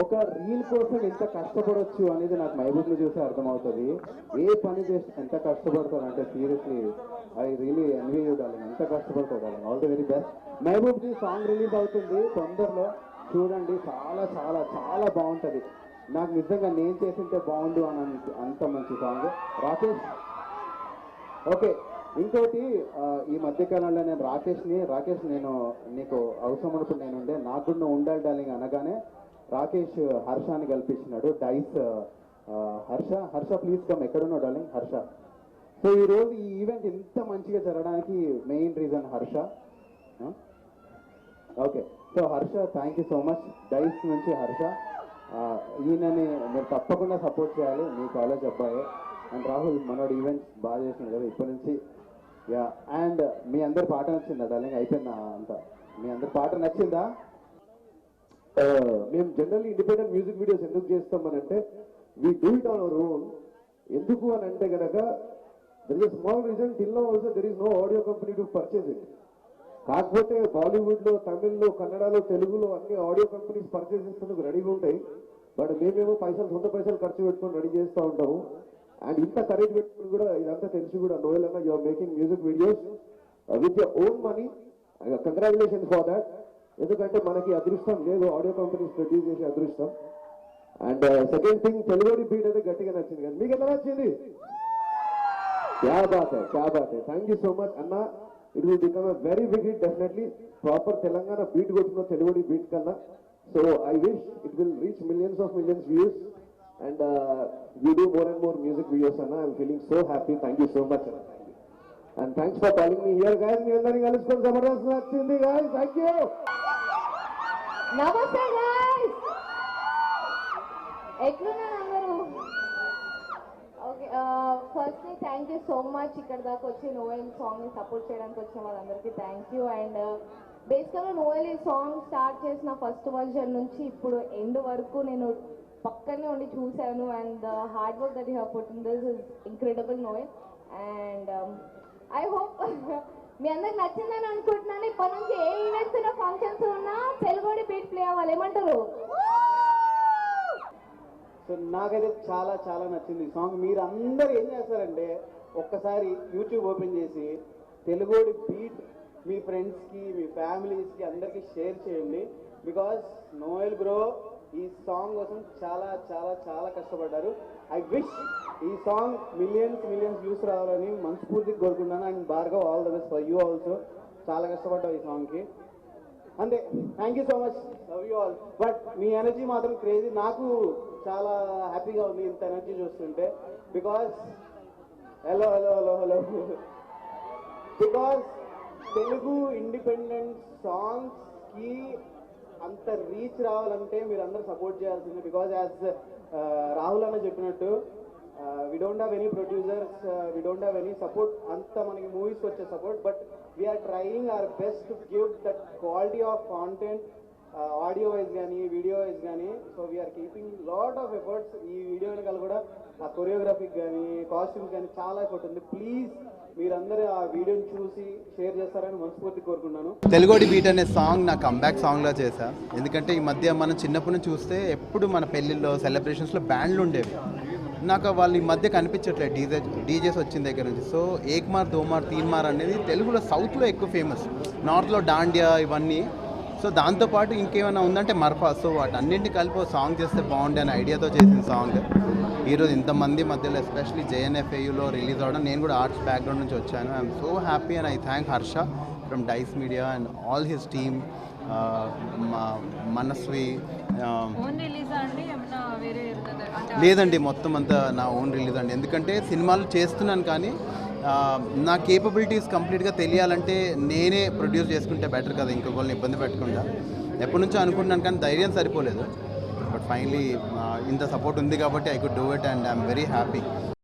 ఒక రీల్ కోసం ఎంత కష్టపడొచ్చు అనేది నాకు మహబూబ్ని చూస్తే అర్థమవుతుంది. ఏ పని చేస్తే ఎంత కష్టపడతారు అంటే seriously I really envy you ఎంత కష్టపడతారు darling all the very best Mahboob ji song release అవుతుంది తొందరలో. చూడండి చాలా చాలా చాలా బాగుంటుంది. నాకు నిజంగా నేను చేసింటే బాగుండు అని అంత మంచి సాంగ్ రాకేష్. ఓకే ఇంకోటి ఈ మధ్య కాలంలో నేను రాకేష్ని రాకేష్ నేను నీకు అవసరం ఉన్నప్పుడు నేను ఉండే నాకు ఉండాలి డార్లింగ్ అనగానే రాకేష్ హర్షాని కల్పించినాడు. Dice Harsha Harsha please come ఎక్కడున్నావు డార్లింగ్ హర్ష. సో ఈ రోజు ఈ ఈవెంట్ ఇంత మంచిగా జరగడానికి main reason Harsha. Okay so Harsha thank you so much Dice నుంచి హర్ష. ఈయనని మీరు తప్పకుండా సపోర్ట్ చేయాలి. మీ కాలేజ్ అబ్బాయి. అండ్ రాహుల్ మనోడు ఈవెంట్స్ బాగా చేసినాడు కదా ఇప్పటి నుంచి. యా అండ్ మీ అందరి పాట నచ్చిందా డార్లింగ్ అయిపోయిందా అంతా? మీ అందరి పాట నచ్చిందా? మేము జనరల్లీ ఇండిపెండెంట్ మ్యూజిక్ వీడియోస్ ఎందుకు చేస్తామనంటే we do it on our own ఎందుకు అని అంటే గనక there is small reason till no also there is no audio company to purchase it కాకపోతే బాలీవుడ్లో తమిళ్ళో కన్నడలో తెలుగులో అన్ని ఆడియో కంపెనీస్ పర్చేజ్ చేసేందుకు రెడీగా ఉంటాయి. బట్ మేమేమో పైసలు సొంత పైసలు ఖర్చు పెట్టుకొని రెడీ చేస్తూ ఉంటాము. అండ్ ఇంత ఖరీదు పెట్టుకుని కూడా ఇదంతా తెలిసి కూడా నోయల్ అన్న you're making music videos with your own money congratulation for that ఎందుకంటే మనకి అదృష్టం లేదు ఆడియో కంపెనీస్ ప్రొడ్యూస్ చేసే అదృష్టం. అండ్ సెకండ్ థింగ్ తెలుగుడి బీట్ అయితే గట్టిగా నచ్చింది కదా. మీకు ఎలా నచ్చింది? క్యా బాత్ క్యా బాత్ థ్యాంక్ యూ సో మచ్ అన్న. It will become a very big hit definitely proper Telangana beat కొట్టుకున్న తెలుగుడి బీట్ కన్నా. So I wish it will reach millions of millions views and you do more and more music videos అన్న. I'm feeling so happy thank you so much and thanks for calling me here guys మీ అందరినీ కలుసుకొని జబర్దస్త్ నచ్చింది guys thank you నమస్తే guys ఎట్లున్నారు అందరూ? Okay first thank you so much ఇక్కడ దాకా వచ్చి నోవెల్ సాంగ్ని సపోర్ట్ చేయడానికి వచ్చిన వాళ్ళందరికీ థ్యాంక్ యూ అండ్ బేసికల్గా నోవెల్ ఈ సాంగ్ స్టార్ట్ చేసిన ఫస్ట్ వర్జన్ నుంచి ఇప్పుడు ఎండ్ వరకు నేను పక్కనే ఉండి చూశాను. And hard work that you have in this is incredible Noel and మీ అందరికి నచ్చిందని అనుకుంటున్నాను. ఇప్పటి నుంచి ఏ ఈవెంట్స్ ఉన్నా ఫంక్షన్స్ ఉన్నా తెలుగుడి బీట్ ప్లే అవ్వాలి. ఏమంటారు? సో నాకైతే చాలా చాలా నచ్చింది. ఈ సాంగ్ మీరు అందరు ఏం చేస్తారంటే ఒక్కసారి యూట్యూబ్ ఓపెన్ చేసి తెలుగుడి బీట్ మీ ఫ్రెండ్స్కి మీ ఫ్యామిలీస్కి అందరికీ షేర్ చేయండి. బికాస్ నోయల్ బ్రో ఈ సాంగ్ కోసం చాలా చాలా చాలా కష్టపడ్డారు. I wish song millions millions views రావాలని మనస్ఫూర్తిగా కోరుకుంటున్నాను. And Bhargav all the best for you also చాలా కష్టపడ్డావు ఈ సాంగ్కి అంతే thank you so much love you all but me energy మాత్రం క్రేజీ నాకు చాలా హ్యాపీగా ఉంది ఇంత ఎనర్జీ చూస్తుంటే. Because hello hello hello hello because Telugu independent సాంగ్స్కి అంత రీచ్ రావాలంటే మీరు అందరూ సపోర్ట్ చేయాల్సిందే బికాజ్ యాజ్ uh, రాహుల్ అన్న చెప్పినట్టు we don't have any producers we don't have any support అంత మనకి మూవీస్ వచ్చే support but we're trying our best to give that quality of content audio wise కానీ వీడియో వైజ్ కానీ so we're keeping lot of efforts ఈ video వెనకాల కూడా ఆ కొరియోగ్రఫీకి కానీ కాస్ట్యూమ్స్ కానీ చాలా ఎఫర్ట్ ఉంది. ప్లీజ్ మీరందరూ ఆ వీడియోని చూసి షేర్ చేస్తారని మనస్ఫూర్తి కోరుకున్నాను తెలుగోడి బీట్ అనే సాంగ్ నా కంబ్యాక్ సాంగ్లా చేశా. ఎందుకంటే ఈ మధ్య మనం చిన్నప్పటి నుంచి చూస్తే ఎప్పుడు మన పెళ్ళిళ్ళలో సెలబ్రేషన్స్లో బ్యాండ్లు ఉండేవి. నాకు వాళ్ళు ఈ మధ్య కనిపించట్లేదు. డీజే డీజేస్ వచ్చిన దగ్గర నుంచి. సో ఏక్మార్ దోమార్ తీన్మార్ అనేది తెలుగులో సౌత్లో ఎక్కువ ఫేమస్. నార్త్లో డాండియా ఇవన్నీ. సో దాంతోపాటు ఇంకేమైనా ఉందంటే మర్ఫా. సో వాటి అన్నింటి కలిపి ఒక సాంగ్ చేస్తే బాగుండే అనే ఐడియాతో చేసిన సాంగ్. ఈరోజు ఇంతమంది మధ్యలో ఎస్పెషలీ జేఎన్ఎఫ్ఏయులో రిలీజ్ అవ్వడం నేను కూడా ఆర్ట్స్ బ్యాక్గ్రౌండ్ నుంచి వచ్చాను. I'm so happy and I thank Harsha from Dice media and all his team. Manasvi లేదండి మొత్తం అంతా నా ఓన్ రిలీజ్ అండి. ఎందుకంటే సినిమాలు చేస్తున్నాను కానీ నా కేపబిలిటీస్ కంప్లీట్గా తెలియాలంటే నేనే ప్రొడ్యూస్ చేసుకుంటే బెటర్ కదా ఇంకొకరిని ఇబ్బంది పెట్టకుండా. ఎప్పటి నుంచో అనుకుంటున్నాను కానీ ధైర్యం సరిపోలేదు. బట్ ఫైనలీ ఇంత సపోర్ట్ ఉంది కాబట్టి I could do it and I'm very happy